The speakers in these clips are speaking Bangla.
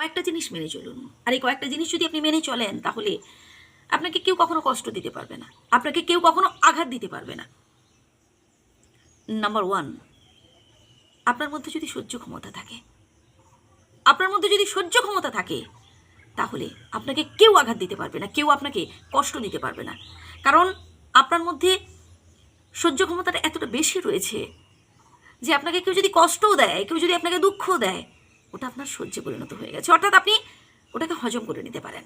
কয়েকটা জিনিস মেনে চলুন। আর এই কয়েকটা জিনিস যদি আপনি মেনে চলেন, তাহলে আপনাকে কেউ কখনো কষ্ট দিতে পারবে না। আপনাকে কেউ কখনো আঘাত দিতে পারবে না। নাম্বার ওয়ান আপনার মধ্যে যদি সহ্য ক্ষমতা থাকে, আপনার মধ্যে যদি সহ্য ক্ষমতা থাকে, তাহলে আপনাকে কেউ আঘাত দিতে পারবে না, কেউ আপনাকে কষ্ট দিতে পারবে না। কারণ আপনার মধ্যে সহ্য ক্ষমতাটা এতটা বেশি রয়েছে যে আপনাকে কেউ যদি কষ্টও দেয়, কেউ যদি আপনাকে দুঃখও দেয় ওটা আপনার সহ্যে পরিণত হয়ে গেছে। অর্থাৎ আপনি ওটাকে হজম করে নিতে পারেন।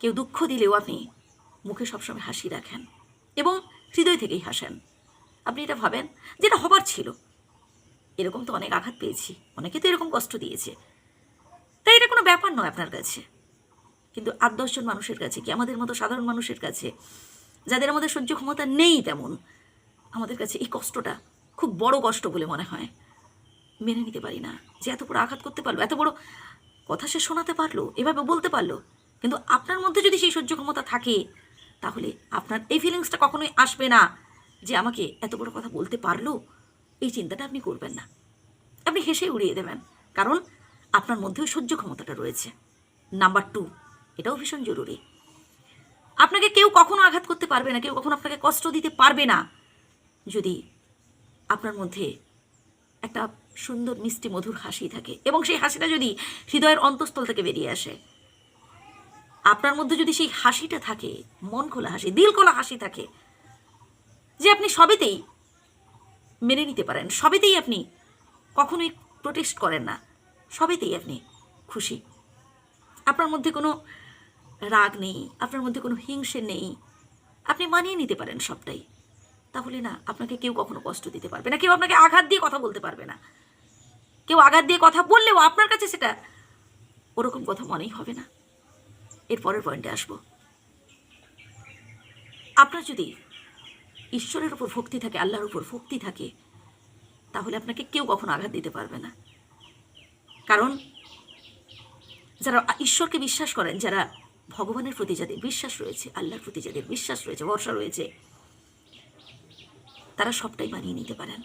কেউ দুঃখ দিলেও আপনি মুখে সবসময় হাসি রাখেন এবং হৃদয় থেকেই হাসেন। আপনি এটা ভাবেন যেটা হবার ছিল। এরকম তো অনেক আঘাত পেয়েছি। অনেকে তো এরকম কষ্ট দিয়েছে। তাই এটা কোনো ব্যাপার নয় আপনার কাছে। কিন্তু আট দশজন মানুষের কাছে কি আমাদের মতো সাধারণ মানুষের কাছে, যাদের আমাদের সহ্য ক্ষমতা নেই তেমন, আমাদের কাছে এই কষ্টটা খুব বড় কষ্ট বলে মনে হয়। মেনে নিতে পারি না। যে এত বড় আঘাত করতে পারল, এত বড় কথা সে শোনাতে পারল, এভাবে বলতে পারল, কিন্তু আপনার মধ্যে যদি সেই সহ্য ক্ষমতা থাকে, তাহলে আপনার এই ফিলিংসটা কখনোই আসবে না যে আমাকে এত বড় কথা বলতে পারল। এই চিন্তাটা আপনি করবেন না। আপনি হেসে উড়িয়ে দেবেন, কারণ আপনার মধ্যেও সহ্য ক্ষমতাটা রয়েছে। নাম্বার টু এটাও ভীষণ জরুরি। আপনাকে কেউ কখনো আঘাত করতে পারবে না, কেউ কখনো আপনাকে কষ্ট দিতে পারবে না। যদি আপনার মধ্যে একটা সুন্দর মিষ্টি মধুর হাসি থাকে এবং সেই হাসিটা যদি হৃদয়ের অন্তঃস্থল থেকে বেরিয়ে আসে, আপনার মধ্যে যদি সেই হাসিটা থাকে, মন খোলা হাসি, দিল খোলা হাসি থাকে, যে আপনি সবেতেই মেনে নিতে পারেন, সবেতেই আপনি কখনোই প্রোটেস্ট করেন না, সবেতেই আপনি খুশি। আপনার মধ্যে কোনো রাগ নেই, আপনার মধ্যে কোনো হিংসে নেই, আপনি মানিয়ে নিতে পারেন সবটাই। তাহলে না, আপনাকে কেউ কখনো কষ্ট দিতে পারবে না, কেউ আপনাকে আঘাত দিয়ে কথা বলতে পারবে না। কেউ আঘাত দিয়ে কথা বললেও আপনার কাছে সেটা ওরকম কথা মনেই হবে না। এর পরের পয়েন্টে আসব। আপনার যদি ঈশ্বরের উপর ভক্তি থাকে, আল্লাহর উপর ভক্তি থাকে, তাহলে আপনাকে কেউ কখনো আঘাত দিতে পারবে না। কারণ যারা ঈশ্বরকে বিশ্বাস করেন, যারা ভগবানের প্রতি যাদের বিশ্বাস রয়েছে, আল্লাহর প্রতি যাদের বিশ্বাস রয়েছে, ভরসা রয়েছে, তারা সবটাই মানিয়ে নিতে পারেন।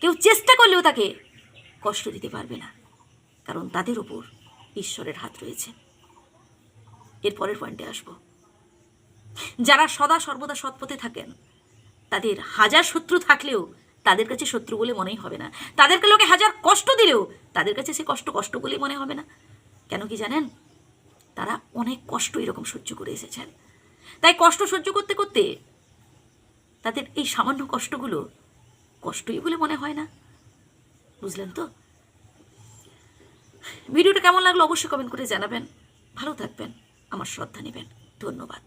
কেউ চেষ্টা করলেও তাকে কষ্ট দিতে পারবে না। কারণ তাদের উপর ঈশ্বরের হাত রয়েছে। এর পরের পয়েন্টে আসব। যারা সদা সর্বদা সৎপথে থাকেন, তাদের হাজার শত্রু থাকলেও তাদের কাছে শত্রু বলে মনেই হবে না। তাদেরকে লোকে হাজার কষ্ট দিলেও তাদের কাছে সে কষ্ট কষ্ট বলেই মনে হবে না। কেন কি জানেন? তারা অনেক কষ্ট এরকম সহ্য করে এসেছেন। তাই কষ্ট সহ্য করতে করতে তাদের এই সামান্য কষ্টগুলো কষ্টই বলে মনে হয় না। বুঝলেন তো? ভিডিওটা কেমন লাগল অবশ্যই কমেন্ট করে জানাবেন। ভালো থাকবেন। আমার শ্রদ্ধা নেবেন। ধন্যবাদ।